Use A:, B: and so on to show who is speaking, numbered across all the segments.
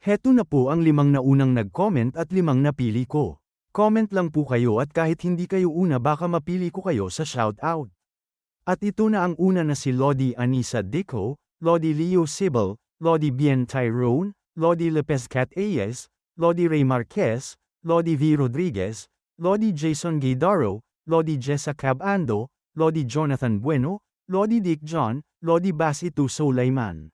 A: Heto na po ang limang na unang nag-comment at limang napili ko. Comment lang po kayo at kahit hindi kayo una baka mapili ko kayo sa shoutout. At ito na ang una na si Lodi Anisa Dico, Lodi Leo Sibel, Lodi Bien Tyrone, Lodi Lopez Cat Lodi Ray Marquez, Lodi V. Rodriguez, Lodi Jason Gaydaro, Lodi Jessa Cabando, Lodi Jonathan Bueno, Lodi Dick John, Lodi Basitu Sulaiman.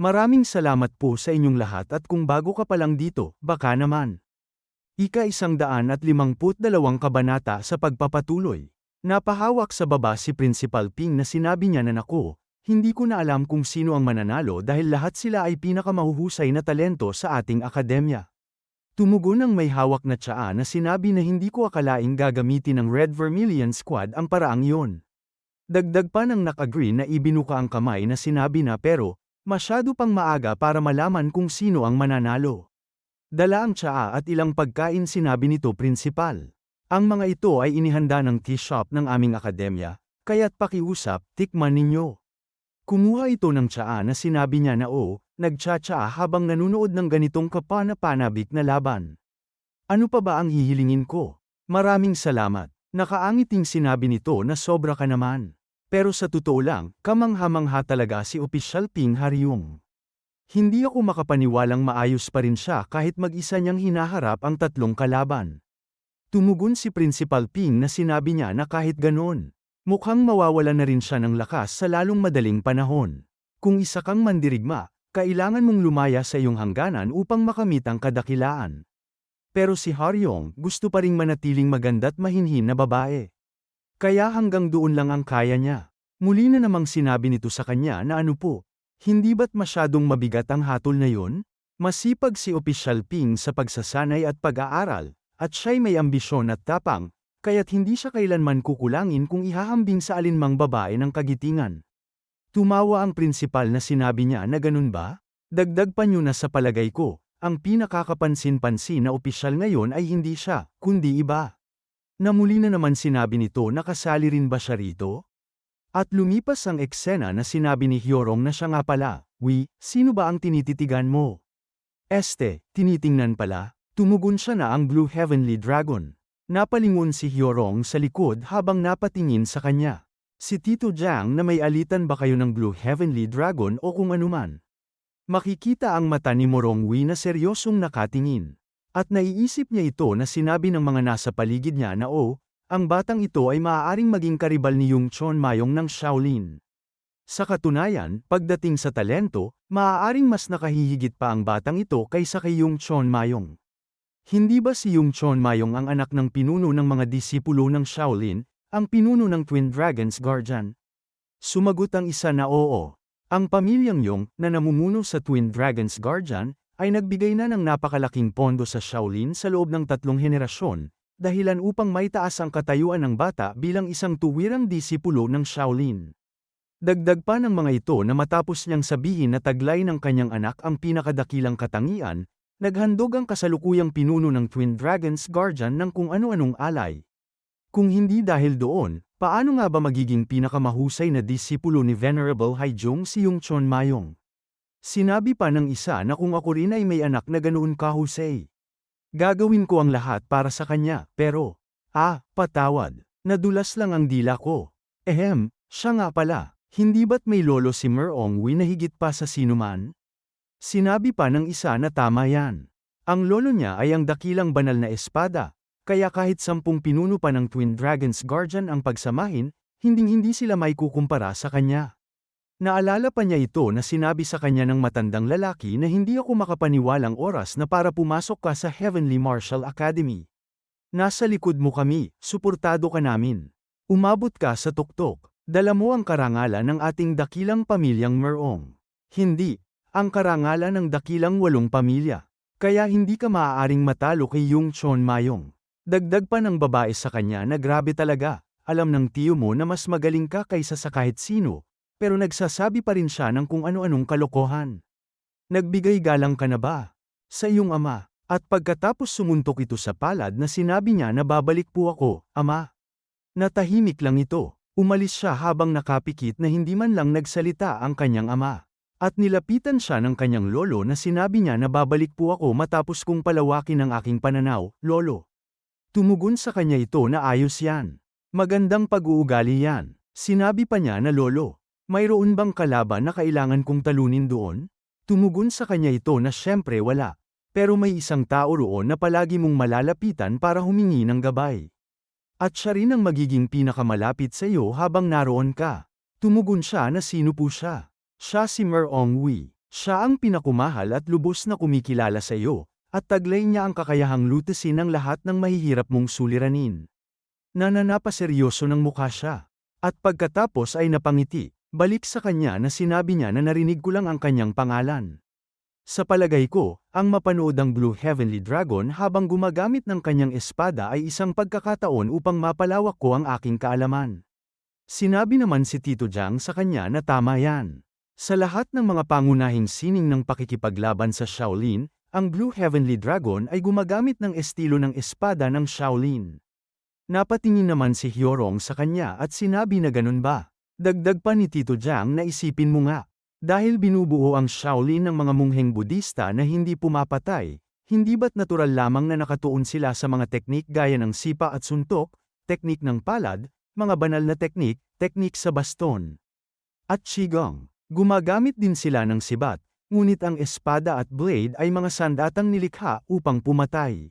A: Maraming salamat po sa inyong lahat at kung bago ka pa lang dito, baka naman. Ika isang daan at limangput dalawang kabanata sa pagpapatuloy. Napahawak sa baba si Principal Ping na sinabi niya na nako, hindi ko na alam kung sino ang mananalo dahil lahat sila ay pinakamahuhusay na talento sa ating akademya. Tumugon ng may hawak na tsaa na sinabi na hindi ko akalaing gagamitin ng Red Vermilion Squad ang paraang yon. Dagdag pa ng nakagree na ibinuka ang kamay na sinabi na pero, masyado pang maaga para malaman kung sino ang mananalo. Dala ang tsaa at ilang pagkain sinabi nito prinsipal. Ang mga ito ay inihanda ng tea shop ng aming akademya, kaya't pakiusap, tikman ninyo. Kumuha ito ng tsaa na sinabi niya na o, nagtsatsaa habang nanunood ng ganitong kapana-panabik na laban. Ano pa ba ang hihilingin ko? Maraming salamat. Nakaangiting sinabi nito na sobra ka naman. Pero sa totoo lang, kamangha-mangha talaga si Opisyal Ping Haryong. Hindi ako makapaniwalang maayos pa rin siya kahit mag-isa niyang hinaharap ang tatlong kalaban. Tumugon si Principal Ping na sinabi niya na kahit ganon, mukhang mawawala na rin siya ng lakas sa lalong madaling panahon. Kung isa kang mandirigma, kailangan mong lumaya sa iyong hangganan upang makamit ang kadakilaan. Pero si Haryong gusto pa ring manatiling maganda't mahinhin na babae. Kaya hanggang doon lang ang kaya niya. Muli na namang sinabi nito sa kanya na ano po, hindi ba't masyadong mabigat ang hatol na yon? Masipag si Opisyal Ping sa pagsasanay at pag-aaral, at siya'y may ambisyon at tapang, kaya't hindi siya kailanman kukulangin kung ihahambing sa alinmang babae ng kagitingan. Tumawa ang prinsipal na sinabi niya na ganun ba? Dagdag pa niyo na sa palagay ko, ang pinakakapansin-pansin na opisyal ngayon ay hindi siya, kundi iba. Na muli na naman sinabi nito na kasali rin ba siya rito? At lumipas ang eksena na sinabi ni Hyorong na siya nga pala, Wi, sino ba ang tinititigan mo? Este, tinitingnan pala, tumugon siya na ang Blue Heavenly Dragon. Napalingon si Hyorong sa likod habang napatingin sa kanya. Si Tito Jiang na may alitan ba kayo ng Blue Heavenly Dragon o kung anuman? Makikita ang mata ni Morong Wi na seryosong nakatingin. At naiisip niya ito na sinabi ng mga nasa paligid niya na oh, ang batang ito ay maaaring maging karibal ni Yung Chon Mayong ng Shaolin. Sa katunayan, pagdating sa talento, maaaring mas nakahihigit pa ang batang ito kaysa kay Yung Chon Mayong. Hindi ba si Yung Chon Mayong ang anak ng pinuno ng mga disipulo ng Shaolin, ang pinuno ng Twin Dragons Guardian? Sumagot ang isa na oo. Ang pamilyang Yung, na namumuno sa Twin Dragons Guardian, ay nagbigay na ng napakalaking pondo sa Shaolin sa loob ng tatlong henerasyon, dahilan upang maitaas ang katayuan ng bata bilang isang tuwirang disipulo ng Shaolin. Dagdag pa ng mga ito na matapos niyang sabihin na taglay ng kanyang anak ang pinakadakilang katangian, naghandog ang kasalukuyang pinuno ng Twin Dragons Guardian ng kung ano-anong alay. Kung hindi dahil doon, paano nga ba magiging pinakamahusay na disipulo ni Venerable Haijong si Yung Chon Mayong? Sinabi pa ng isa na kung ako rin ay may anak na ganoon kahusay. Gagawin ko ang lahat para sa kanya, pero, ah, patawad, nadulas lang ang dila ko. Ehem, siya nga pala, hindi ba't may lolo si Merong Wi na higit pa sa sinuman? Sinabi pa ng isa na tama yan. Ang lolo niya ay ang dakilang banal na espada, kaya kahit sampung pinuno pa ng Twin Dragons Guardian ang pagsamahin, hinding-hindi sila may kukumpara sa kanya. Naalala pa niya ito na sinabi sa kanya ng matandang lalaki na hindi ako makapaniwalang oras na para pumasok ka sa Heavenly Martial Academy. Nasa likod mo kami, suportado ka namin. Umabot ka sa tuktok, dala mo ang karangalan ng ating dakilang pamilyang Merong. Hindi, ang karangalan ng dakilang walong pamilya. Kaya hindi ka maaaring matalo kay Yung Chon Mayong. Dagdag pa ng babae sa kanya na grabe talaga, alam ng tiyo mo na mas magaling ka kaysa sa kahit sino, pero nagsasabi pa rin siya ng kung ano-anong kalokohan. Nagbigay galang ka na ba? Sa iyong ama, at pagkatapos sumuntok ito sa palad na sinabi niya na babalik po ako, ama. Natahimik lang ito, umalis siya habang nakapikit na hindi man lang nagsalita ang kanyang ama. At nilapitan siya ng kanyang lolo na sinabi niya na babalik po ako matapos kong palawakin ang aking pananaw, lolo. Tumugon sa kanya ito na ayos yan. Magandang pag-uugali yan. Sinabi pa niya na lolo, mayroon bang kalaban na kailangan kong talunin doon? Tumugon sa kanya ito na syempre wala. Pero may isang tao roon na palagi mong malalapitan para humingi ng gabay. At siya rin ang magiging pinakamalapit sa iyo habang naroon ka. Tumugon siya na sino po siya. Siya si Mer Ong Wei. Siya ang pinakumahal at lubos na kumikilala sa iyo, at taglay niya ang kakayahang lutasin ang lahat ng mahihirap mong suliranin. Nananapaseryoso ng mukha siya. At pagkatapos ay napangiti, balik sa kanya na sinabi niya na narinig ko lang ang kanyang pangalan. Sa palagay ko, ang mapanood ang Blue Heavenly Dragon habang gumagamit ng kanyang espada ay isang pagkakataon upang mapalawak ko ang aking kaalaman. Sinabi naman si Tito Jiang sa kanya na tama yan. Sa lahat ng mga pangunahing sining ng pakikipaglaban sa Shaolin, ang Blue Heavenly Dragon ay gumagamit ng estilo ng espada ng Shaolin. Napatingin naman si Hyorong sa kanya at sinabi na ganun ba. Dagdag pa ni Tito Jiang na isipin mo nga. Dahil binubuo ang Shaolin ng mga mungheng Budista na hindi pumapatay, hindi ba't natural lamang na nakatuon sila sa mga teknik gaya ng sipa at suntok, teknik ng palad, mga banal na teknik, teknik sa baston, at qigong. Gumagamit din sila ng sibat, ngunit ang espada at blade ay mga sandatang nilikha upang pumatay.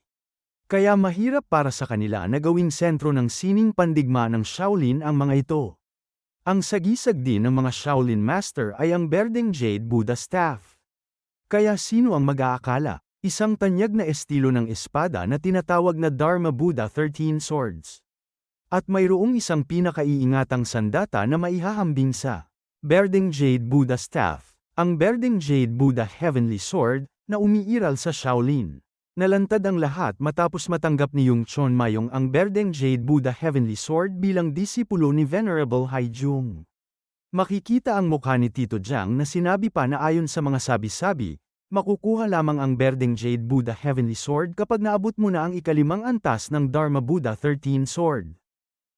A: Kaya mahirap para sa kanila na gawing sentro ng sining pandigma ng Shaolin ang mga ito. Ang sagisag din ng mga Shaolin Master ay ang Berdeng Jade Buddha Staff. Kaya sino ang mag-aakala? Isang tanyag na estilo ng espada na tinatawag na Dharma Buddha 13 Swords. At mayroong isang pinakaiingatang sandata na maihahambing sa Berdeng Jade Buddha Staff, ang Berdeng Jade Buddha Heavenly Sword, na umiiral sa Shaolin. Nalantad ang lahat matapos matanggap ni Yung Chon Mayong ang Berdeng Jade Buddha Heavenly Sword bilang disipulo ni Venerable Hai Jung. Makikita ang mukha ni Tito Jiang na sinabi pa na ayon sa mga sabi-sabi, makukuha lamang ang Berdeng Jade Buddha Heavenly Sword kapag naabot mo na ang ikalimang antas ng Dharma Buddha 13 Sword.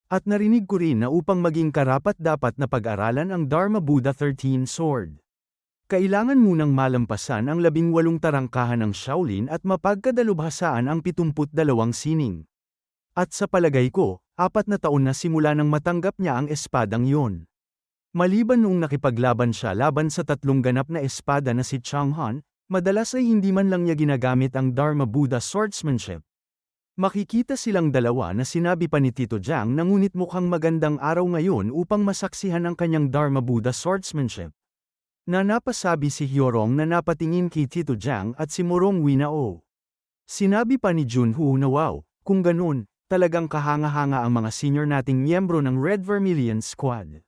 A: At narinig ko rin na upang maging karapat dapat na pag-aralan ang Dharma Buddha 13 Sword. Kailangan munang malampasan ang labing walong tarangkahan ng Shaolin at mapagkadalubhasaan ang 72 sining. At sa palagay ko, apat na taon na simula nang matanggap niya ang espadang yon. Maliban noong nakipaglaban siya laban sa tatlong ganap na espada na si Chang Han, madalas ay hindi man lang niya ginagamit ang Dharma Buddha swordsmanship. Makikita silang dalawa na sinabi pa ni Tito Jiang na ngunit mukhang magandang araw ngayon upang masaksihan ang kanyang Dharma Buddha swordsmanship. Na napasabi si Hyorong na napatingin kay Tito Jiang at si Morong Winao. Sinabi pa ni Junho na wow, kung ganun, talagang kahanga-hanga ang mga senior nating miyembro ng Red Vermilion Squad.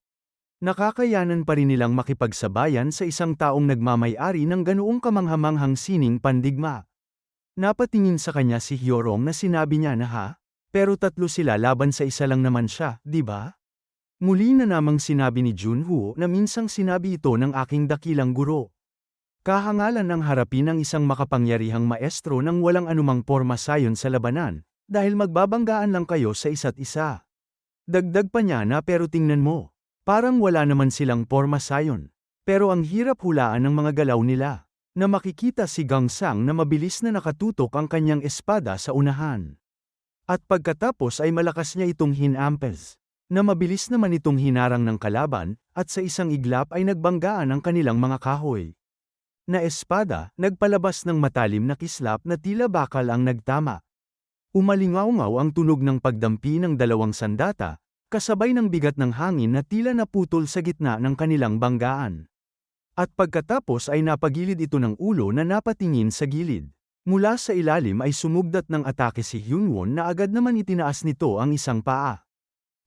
A: Nakakayanan pa rin nilang makipagsabayan sa isang taong nagmamayari ng ganoong kamanghamanghang sining pandigma. Napatingin sa kanya si Hyorong na sinabi niya na ha, pero tatlo sila laban sa isa lang naman siya, di ba? Muli na namang sinabi ni Junwoo na minsang sinabi ito ng aking dakilang guro. Kahangalan ng harapin ang isang makapangyarihang maestro nang walang anumang porma sayon sa labanan, dahil magbabanggaan lang kayo sa isa't isa. Dagdag pa niya na pero tingnan mo, parang wala naman silang porma sayon. Pero ang hirap hulaan ng mga galaw nila na makikita si Gangsang na mabilis na nakatutok ang kanyang espada sa unahan. At pagkatapos ay malakas niya itong hinampes, na mabilis naman itong hinarang ng kalaban, at sa isang iglap ay nagbanggaan ang kanilang mga kahoy. Na espada, nagpalabas ng matalim na kislap na tila bakal ang nagtama. Umalingaw-ngaw ang tunog ng pagdampi ng dalawang sandata, kasabay ng bigat ng hangin na tila naputol sa gitna ng kanilang banggaan. At pagkatapos ay napagilid ito ng ulo na napatingin sa gilid. Mula sa ilalim ay sumugdat ng atake si Hyunwon na agad naman itinaas nito ang isang paa.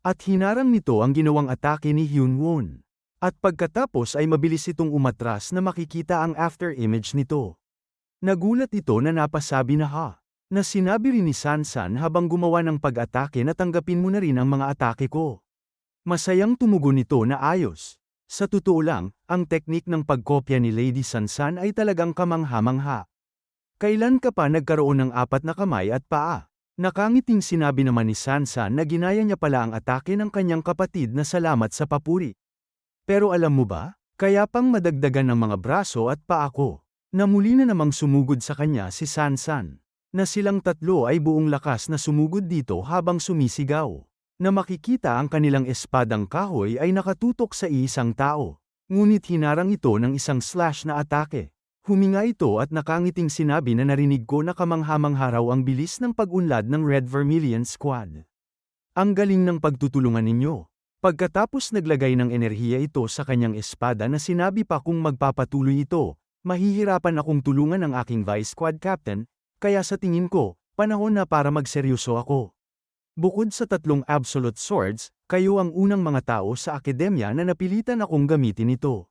A: At hinarang nito ang ginawang atake ni Hyunwon. At pagkatapos ay mabilis itong umatras na makikita ang after image nito. Nagulat ito na napasabi na ha, na sinabi rin ni Sansan habang gumawa ng pag-atake na tanggapin mo na rin ang mga atake ko. Masayang tumugon nito na ayos. Sa totoo lang, ang teknik ng pagkopya ni Lady Sansan ay talagang kamangha-mangha. Kailan ka pa nagkaroon ng apat na kamay at paa? Nakangiting sinabi naman ni Sansan na ginaya niya pala ang atake ng kanyang kapatid na salamat sa papuri. Pero alam mo ba, Kaya pang madagdagan ng mga braso at paa ko. Na muli na namang sumugod sa kanya si Sansan. Na silang tatlo ay buong lakas na sumugod dito habang sumisigaw. Na makikita ang kanilang espadang kahoy ay nakatutok sa isang tao. Ngunit hinarang ito ng isang slash na atake. Huminga ito at nakangiting sinabi na narinig ko na kamanghamang haraw ang bilis ng pag-unlad ng Red Vermilion Squad. Ang galing ng pagtutulungan ninyo. Pagkatapos naglagay ng enerhiya ito sa kanyang espada na sinabi pa kung magpapatuloy ito, mahihirapan akong tulungan ang aking Vice Squad Captain, kaya sa tingin ko, panahon na para magseryoso ako. Bukod sa tatlong Absolute Swords, kayo ang unang mga tao sa akademya na napilitan akong gamitin ito.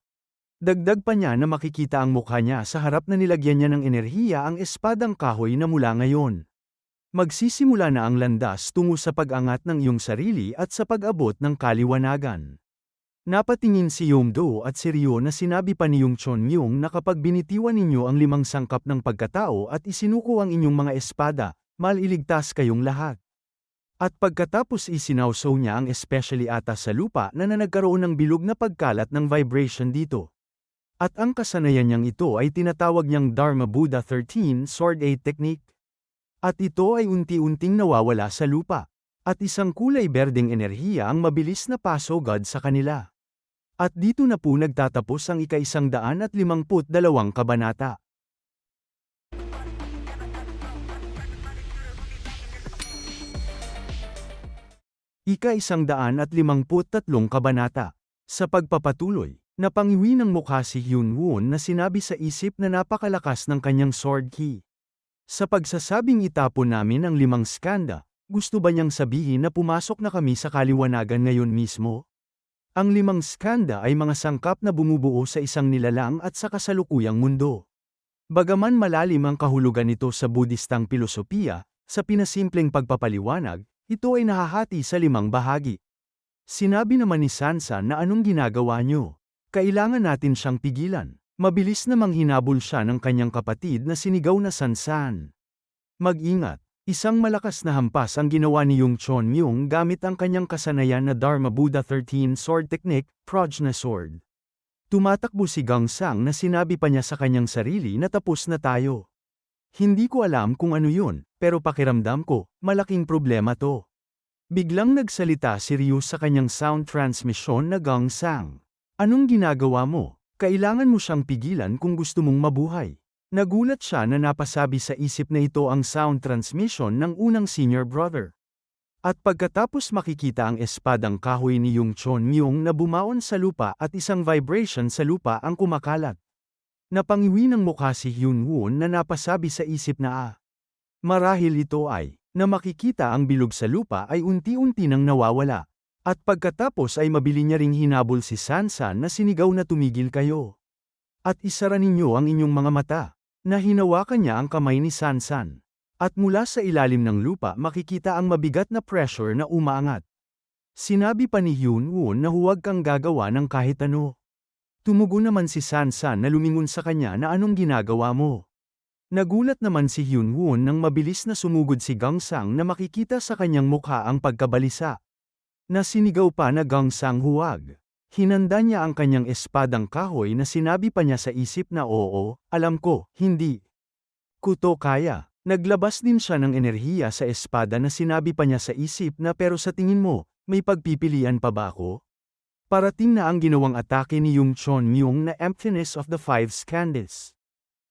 A: Dagdag pa niya na makikita ang mukha niya sa harap na nilagyan niya ng enerhiya ang espadang kahoy na mula ngayon. Magsisimula na ang landas tungo sa pag-angat ng iyong sarili at sa pag-abot ng kaliwanagan. Napatingin si Yomdo at si Ryo na sinabi pa ni Yung Chon Myung na kapag binitiwan ninyo ang limang sangkap ng pagkatao at isinuko ang inyong mga espada, maliligtas kayong lahat. At pagkatapos isinawsaw niya ang especially ata sa lupa na na nagkaroon ng bilog na pagkalat ng vibration dito. At ang kasanayan niyang ito ay tinatawag niyang Dharma Buddha 13 Sword 8 Technique. At ito ay unti-unting nawawala sa lupa. At isang kulay berdeng enerhiya ang mabilis na pasogad sa kanila. At dito na po nagtatapos ang ika-isang daan at limangput dalawang kabanata. Ika-isang daan at limangput tatlong kabanata. Sa pagpapatuloy, napangiwi ng mukha si Hyun Woon na sinabi sa isip na napakalakas ng kanyang sword key. Sa pagsasabing itapon namin ang limang skanda, gusto ba niyang sabihin na pumasok na kami sa kaliwanagan ngayon mismo? Ang limang skanda ay mga sangkap na bumubuo sa isang nilalang at sa kasalukuyang mundo. Bagaman malalim ang kahulugan nito sa Budistang pilosopiya, sa pinasimpleng pagpapaliwanag, ito ay nahahati sa limang bahagi. Sinabi naman ni Sansa na anong ginagawa niyo? Kailangan natin siyang pigilan. Mabilis namang hinabol siya ng kanyang kapatid na sinigaw na Sansan. Mag-ingat, isang malakas na hampas ang ginawa ni Yung Chon Myung gamit ang kanyang kasanayan na Dharma Buddha 13 Sword Technique, Prajna Sword. Tumatakbo si Gang Sang na sinabi pa niya sa kanyang sarili na tapos na tayo. Hindi ko alam kung ano yun, pero pakiramdam ko, malaking problema to. Biglang nagsalita si Ryu sa kanyang sound transmission na Gang Sang. Anong ginagawa mo? Kailangan mo siyang pigilan kung gusto mong mabuhay. Nagulat siya na napasabi sa isip na ito ang sound transmission ng unang senior brother. At pagkatapos makikita ang espadang kahoy ni Yung Chon Myung na bumaon sa lupa at isang vibration sa lupa ang kumakalat. Napangiwi ng mukha si Hyun Woon na napasabi sa isip na ah. Marahil ito ay, na makikita ang bilog sa lupa ay unti-unti nang nawawala. At pagkatapos ay mabili niya ring hinabol si Sansan na sinigaw na tumigil kayo. At isara ninyo ang inyong mga mata, na hinawakan niya ang kamay ni Sansan. At mula sa ilalim ng lupa makikita ang mabigat na pressure na umaangat. Sinabi pa ni Hyun Woon na huwag kang gagawa ng kahit ano. Tumugo naman si Sansan na lumingon sa kanya na anong ginagawa mo. Nagulat naman si Hyun Woon nang mabilis na sumugod si Gang Sang na makikita sa kanyang mukha ang pagkabalisa. Nasinigaw pa na gangsang huwag. Hinanda niya ang kanyang espadang kahoy na sinabi pa niya sa isip na oo, alam ko, hindi. Kuto kaya. Naglabas din siya ng enerhiya sa espada na sinabi pa niya sa isip na pero sa tingin mo, may pagpipilian pa ba ako? Parating na ang ginawang atake ni Yung Chon Myung na Emptiness of the Five Skandals.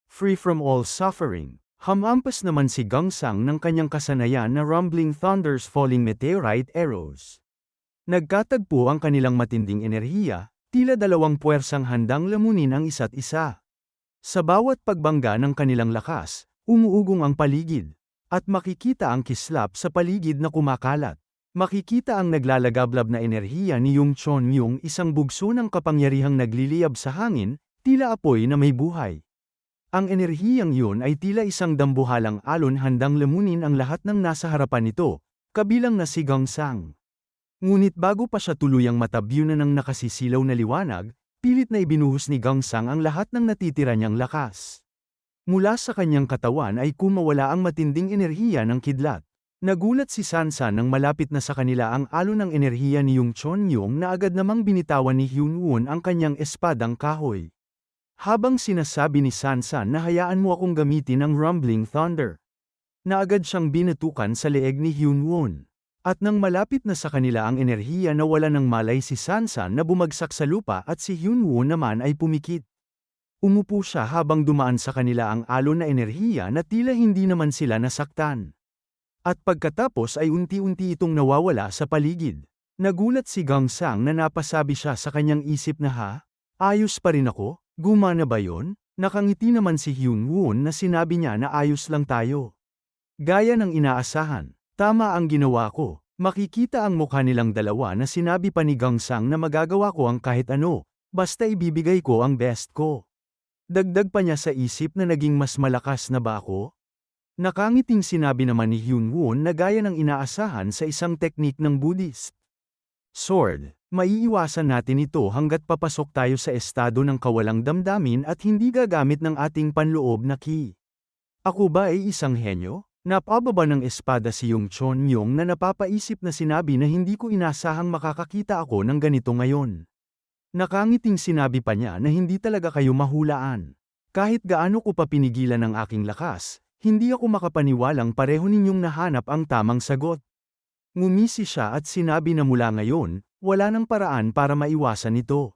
A: Free from all suffering, hamampas naman si Gangsang ng kanyang kasanayan na rumbling thunders falling meteorite arrows. Nagkatagpo ang kanilang matinding enerhiya, tila dalawang puwersang handang lamunin ang isa't isa. Sa bawat pagbangga ng kanilang lakas, umuugong ang paligid. At makikita ang kislap sa paligid na kumakalat. Makikita ang naglalagablab na enerhiya ni Yung Chon Myung isang bugso ng kapangyarihang nagliliyab sa hangin, tila apoy na may buhay. Ang enerhiyang yun ay tila isang dambuhalang alon handang lamunin ang lahat ng nasa harapan nito, kabilang na si Gang Sang. Ngunit bago pa siya tuluyang matabyunan ng nakasisilaw na liwanag, pilit na ibinuhos ni Gangsang ang lahat ng natitira niyang lakas. Mula sa kanyang katawan ay kumawala ang matinding enerhiya ng kidlat. Nagulat si Sansa nang malapit na sa kanila ang alon ng enerhiya ni Yung Chon Yung na agad namang binitawan ni Hyun Won ang kanyang espadang kahoy. Habang sinasabi ni Sansa na hayaan mo akong gamitin ang Rumbling Thunder. Na agad siyang binatukan sa leeg ni Hyun Won. At nang malapit na sa kanila ang enerhiya na wala ng malay si Sansa na bumagsak sa lupa at si Hyun Woo naman ay pumikit. Umupo siya habang dumaan sa kanila ang alon na enerhiya na tila hindi naman sila nasaktan. At pagkatapos ay unti-unti itong nawawala sa paligid. Nagulat si Gang Sang na napasabi siya sa kanyang isip na ha, ayos pa rin ako, gumana ba yon? Nakangiti naman si Hyun Woon na sinabi niya na ayos lang tayo. Gaya ng inaasahan, Tama ang ginawa ko. Makikita ang mukha nilang dalawa na sinabi pa ni Gangsang na magagawa ko ang kahit ano, basta ibibigay ko ang best ko. Dagdag pa niya sa isip na naging mas malakas na ba ako? Nakangiting sinabi naman ni Hyun Woon na gaya ng inaasahan sa isang teknik ng Buddhist. Sword, maiiwasan natin ito hanggat papasok tayo sa estado ng kawalang damdamin at hindi gagamit ng ating panloob na ki. Ako ba ay isang henyo? Napababa ng espada si Yung Chon Myong na napapaisip na sinabi na hindi ko inasahang makakakita ako ng ganito ngayon. Nakangiting sinabi pa niya na hindi talaga kayo mahulaan. Kahit gaano ko pa pinigilan ang aking lakas, hindi ako makapaniwalang pareho ninyong nahanap ang tamang sagot. Ngumisi siya at sinabi na mula ngayon, wala nang paraan para maiwasan ito.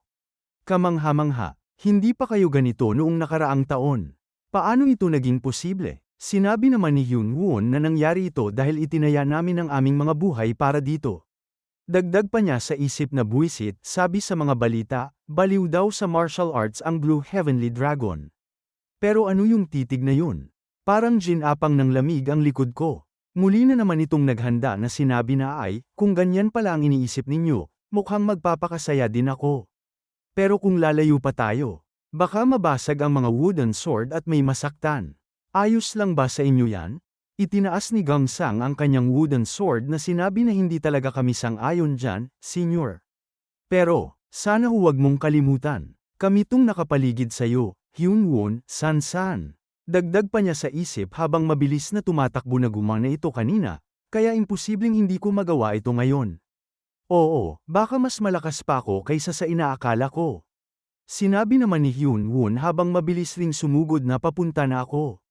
A: Kamangha-mangha, hindi pa kayo ganito noong nakaraang taon. Paano ito naging posible? Sinabi naman ni Hyun Won na nangyari ito dahil itinaya namin ang aming mga buhay para dito. Dagdag pa niya sa isip na buwisit, sabi sa mga balita, baliw daw sa martial arts ang Blue Heavenly Dragon. Pero ano yung titig na yun? Parang ginapang ng lamig ang likod ko. Muli na naman itong naghanda na sinabi na ay, kung ganyan pala ang iniisip ninyo, mukhang magpapakasaya din ako. Pero kung lalayo pa tayo, baka mabasag ang mga wooden sword at may masaktan. Ayos lang ba sa inyo yan? Itinaas ni Gang Sang ang kanyang wooden sword na sinabi na hindi talaga kami sang-ayon dyan, senyor. Pero, sana huwag mong kalimutan. Kami tong nakapaligid sa'yo, Hyun Won, San San. Dagdag pa niya sa isip habang mabilis na tumatakbo na gumana ito kanina, kaya imposibleng hindi ko magawa ito ngayon. Oo, baka mas malakas pa ako kaysa sa inaakala ko. Sinabi naman ni Hyun Won habang mabilis ring sumugod na papunta na ako.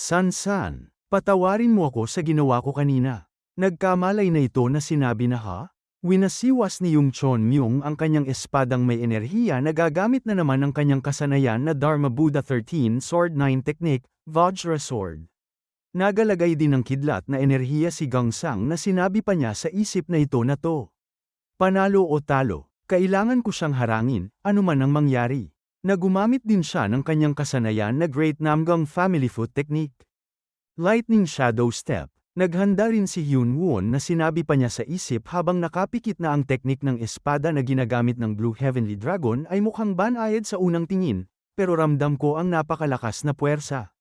A: San-san, patawarin mo ako sa ginawa ko kanina. Nagkamalay na ito na sinabi na ha? Winasiwas ni Yung Chon Myung ang kanyang espadang may enerhiya na gagamit na naman ng kanyang kasanayan na Dharma Buddha 13 Sword 9 Technique, Vajra Sword. Nagalagay din ng kidlat na enerhiya si Gangsang na sinabi pa niya sa isip na ito na to. Panalo o talo, kailangan ko siyang harangin, anuman ang mangyari na gumamit din siya ng kanyang kasanayan na Great Namgang Family Foot Technique. Lightning Shadow Step, naghanda rin si Hyun Won na sinabi pa niya sa isip habang nakapikit na ang teknik ng espada na ginagamit ng Blue Heavenly Dragon ay mukhang banayad sa unang tingin, pero ramdam ko ang napakalakas na puwersa.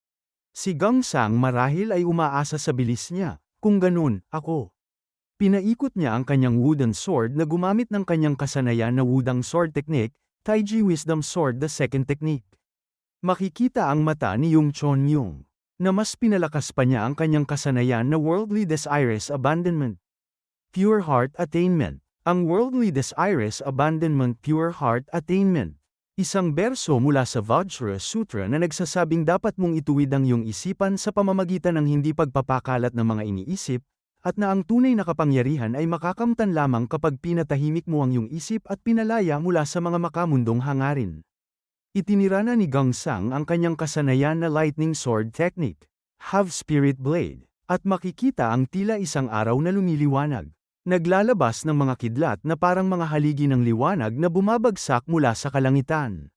A: Si Gang Sang marahil ay umaasa sa bilis niya, kung ganun, ako. Pinaikot niya ang kanyang wooden sword na gumamit ng kanyang kasanayan na wudang sword technique, Taiji Wisdom Sword the second technique. Makikita ang mata ni Yung Chon Yung, na mas pinalakas pa niya ang kanyang kasanayan na worldly desirous abandonment. Pure Heart Attainment Ang worldly desirous abandonment pure heart attainment. Isang berso mula sa Vajra Sutra na nagsasabing dapat mong ituwid ang iyong isipan sa pamamagitan ng hindi pagpapakalat ng mga iniisip, at na ang tunay na kapangyarihan ay makakamtan lamang kapag pinatahimik mo ang iyong isip at pinalaya mula sa mga makamundong hangarin. Itinira na ni Gang Sang ang kanyang kasanayan na lightning sword technique, have spirit blade, at makikita ang tila isang araw na lumiliwanag. Naglalabas ng mga kidlat na parang mga haligi ng liwanag na bumabagsak mula sa kalangitan.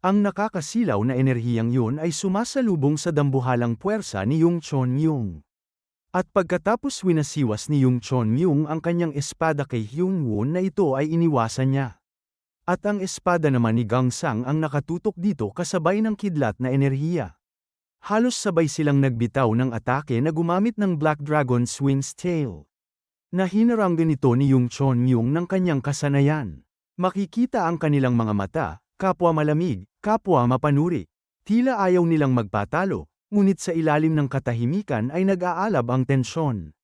A: Ang nakakasilaw na enerhiyang yun ay sumasalubong sa dambuhalang puwersa ni Yung Chon Yung. At pagkatapos winasiwas ni Yung Chon Myung ang kanyang espada kay Hyun Won na ito ay iniwasan niya. At ang espada naman ni Gang Sang ang nakatutok dito kasabay ng kidlat na enerhiya. Halos sabay silang nagbitaw ng atake na gumamit ng Black Dragon's Wind's Tail. Nahinaranggan ito ni Yung Chon Myung ng kanyang kasanayan. Makikita ang kanilang mga mata, kapwa malamig, kapwa mapanuri. Tila ayaw nilang magpatalo, ngunit sa ilalim ng katahimikan ay nag-aalab ang tensyon.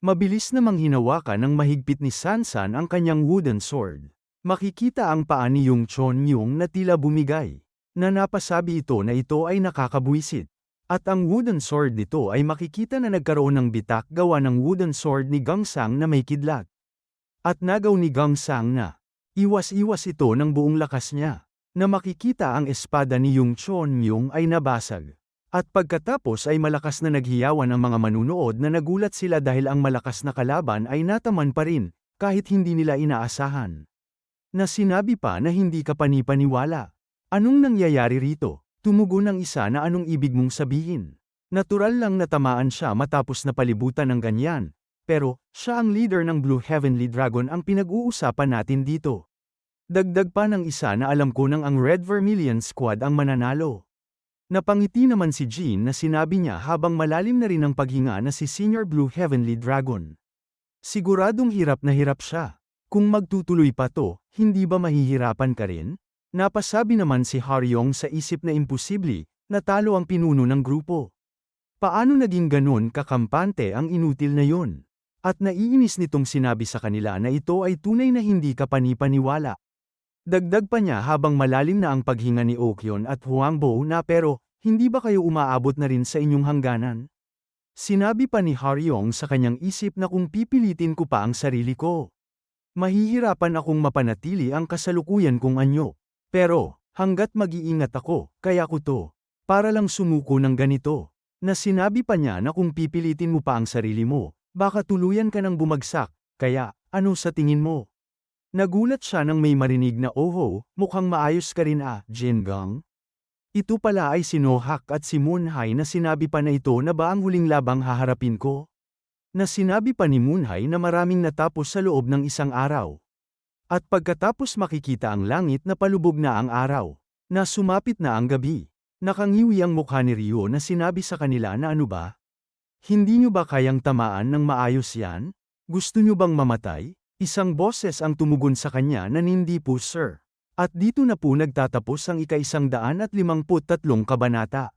A: Mabilis namang hinawakan ng mahigpit ni Sansan ang kanyang wooden sword. Makikita ang paa ni Yung Chon Yung na tila bumigay, na napasabi ito na ito ay nakakabuisit. At ang wooden sword nito ay makikita na nagkaroon ng bitak gawa ng wooden sword ni Gangsang na may kidlat. At nagaw ni Gangsang na, iwas-iwas ito ng buong lakas niya, na makikita ang espada ni Yung Chon Yung ay nabasag. At pagkatapos ay malakas na naghiyawan ang mga manunood na nagulat sila dahil ang malakas na kalaban ay nataman pa rin, kahit hindi nila inaasahan. Na sinabi pa na hindi ka panipaniwala. Anong nangyayari rito? Tumugon ng isa na anong ibig mong sabihin. Natural lang natamaan siya matapos na palibutan ng ganyan. Pero, siya ang leader ng Blue Heavenly Dragon ang pinag-uusapan natin dito. Dagdag pa ng isa na alam ko nang ang Red Vermilion Squad ang mananalo. Napangiti naman si Jean na sinabi niya habang malalim na rin ang paghinga na si Senior Blue Heavenly Dragon. Siguradong hirap na hirap siya. Kung magtutuloy pa to, hindi ba mahihirapan ka rin? Napasabi naman si Haryong sa isip na imposible, natalo ang pinuno ng grupo. Paano naging ganon kakampante ang inutil na yun? At naiinis nitong sinabi sa kanila na ito ay tunay na hindi ka panipaniwala. Dagdag pa niya habang malalim na ang paghinga ni Okyon at Huangbo na pero, hindi ba kayo umaabot na rin sa inyong hangganan? Sinabi pa ni Haryong sa kanyang isip na kung pipilitin ko pa ang sarili ko. Mahihirapan akong mapanatili ang kasalukuyan kong anyo. Pero, hanggat mag-iingat ako, kaya ko to. Para lang sumuko ng ganito. Na sinabi pa niya na kung pipilitin mo pa ang sarili mo, baka tuluyan ka ng bumagsak, kaya, ano sa tingin mo? Nagulat siya nang may marinig na oho, mukhang maayos ka rin ah, Jingang. Ito pala ay si Nohak at si Moonhai na sinabi pa na ito na ba ang huling labang haharapin ko? Na sinabi pa ni Moonhai na maraming natapos sa loob ng isang araw. At pagkatapos makikita ang langit na palubog na ang araw, na sumapit na ang gabi, nakangiwi ang mukha ni Rio na sinabi sa kanila na ano ba? Hindi nyo ba kayang tamaan ng maayos yan? Gusto nyo bang mamatay? Isang boses ang tumugon sa kanya na hindi po sir. At dito na po nagtatapos ang ika-isang daan at limangput kabanata.